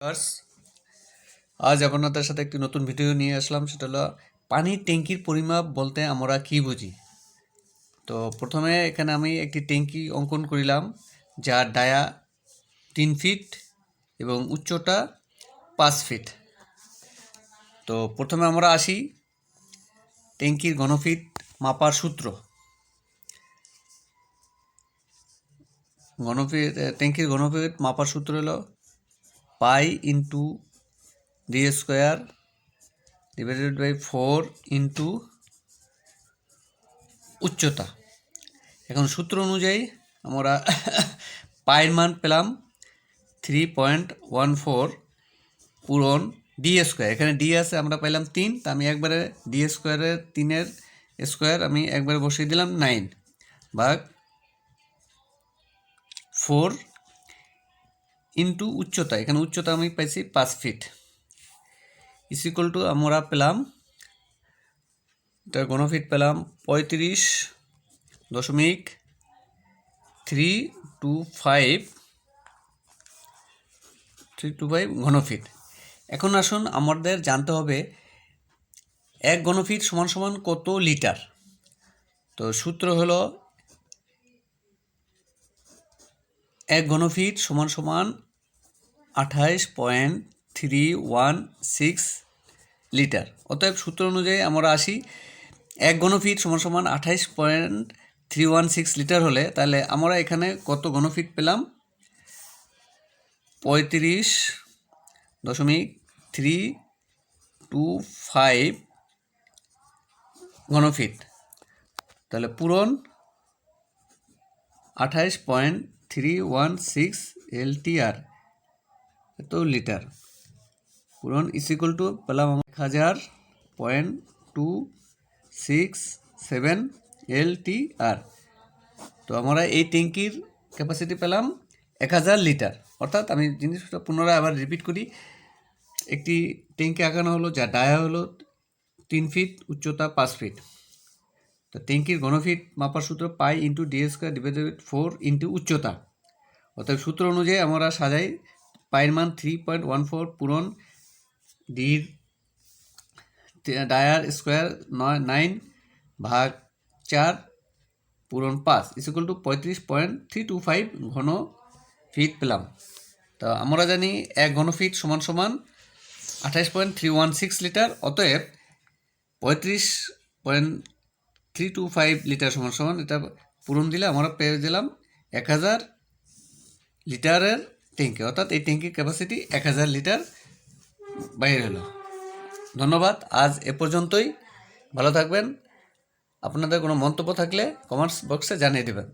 আজ আপনাদের সাথে একটি নতুন ভিডিও নিয়ে আসলাম। সেটা হলো পানির ট্যাঙ্কির পরিমাপ বলতে আমরা কি বুঝি? তো প্রথমে এখানে আমি একটি ট্যাঙ্কি অঙ্কন করিলাম, যার ডায়া তিন ফিট এবং উচ্চতা পাঁচ ফিট। তো প্রথমে আমরা আসি ট্যাঙ্কির ঘনফিট মাপার সূত্র। ঘনফিট, ট্যাঙ্কির ঘনফিট মাপার সূত্র হলো pi into D square divided by four into উচ্চতা। এখন সূত্র অনুযায়ী আমরা পায়ের মান পেলাম থ্রি পয়েন্ট ওয়ান ফোর পূরণ ডি স্কোয়ার এখানে ডি আছে, আমরা পেলাম তিন, তা আমি একবারে ডি স্কোয়ারের তিনের স্কোয়ার আমি একবারে বসিয়ে দিলাম নাইন ভাগ ফোর ইন্টু উচ্চতা, এখানে উচ্চতা আমি পাইছি পাঁচ ফিট ইসিকল টু আমরা পেলাম এটার ঘনফিট পেলাম পঁয়ত্রিশ দশমিক three two five three two five ঘনফিট এখন আসুন আমাদের জানতে হবে এক ঘনফিট সমান সমান কত লিটার? তো সূত্র হলো এক ঘনফিট সমান সমান আঠাইশ point three one six litre. অতএব সূত্র অনুযায়ী আমরা আসি, এক ঘনফিট সমান সমান আঠাইশ point three one six litre হলে, তাহলে আমরা এখানে কত ঘনফিট পেলাম? পঁয়ত্রিশ দশমিক থ্রি টু ফাইভ ঘনফিট। তাহলে পূরণ আঠাইশ point three one six LTR এত লিটার। পূরণ ইসিকুয়াল টু পেলাম এক হাজার point two six seven LTR তো আমরা এই ট্যাঙ্কির ক্যাপাসিটি পেলাম এক হাজার লিটার। অর্থাৎ আমি জিনিসটা পুনরায় আবার রিপিট করি। একটি ট্যাঙ্কি আঁকানো হলো, যা ডায়া হলো তিন ফিট উচ্চতা পাঁচ ফিট তো ট্যাঙ্কির ঘনফিট মাপার সূত্র pi into D square divided four into উচ্চতা। অর্থাৎ সূত্র অনুযায়ী আমরা সাজাই পায়ের মান থ্রি পয়েন্ট ওয়ান ফোর পূরণ ডির ডায়ার স্কোয়ার নয়, নাইন ভাগ চার পূরণ পাঁচ ইসিকুয়াল টু পঁয়ত্রিশ পয়েন্ট থ্রি টু ফাইভ ঘন ফিট পেলাম। তো আমরা জানি এক ঘন ফিট সমান সমান আঠাইশ point three one six litre, অতএব পঁয়ত্রিশ point three two five litre সমান সমান এটা পূরণ দিলে আমরা পেয়ে দিলাম এক হাজার লিটারের ট্যাঙ্কি অর্থাৎ এই ট্যাঙ্কির ক্যাপাসিটি এক হাজার লিটার বাইরে হলো। ধন্যবাদ, আজ এ পর্যন্তই। ভালো থাকবেন। আপনাদের কোনো মন্তব্য থাকলে কমেন্টস বক্সে জানিয়ে দেবেন।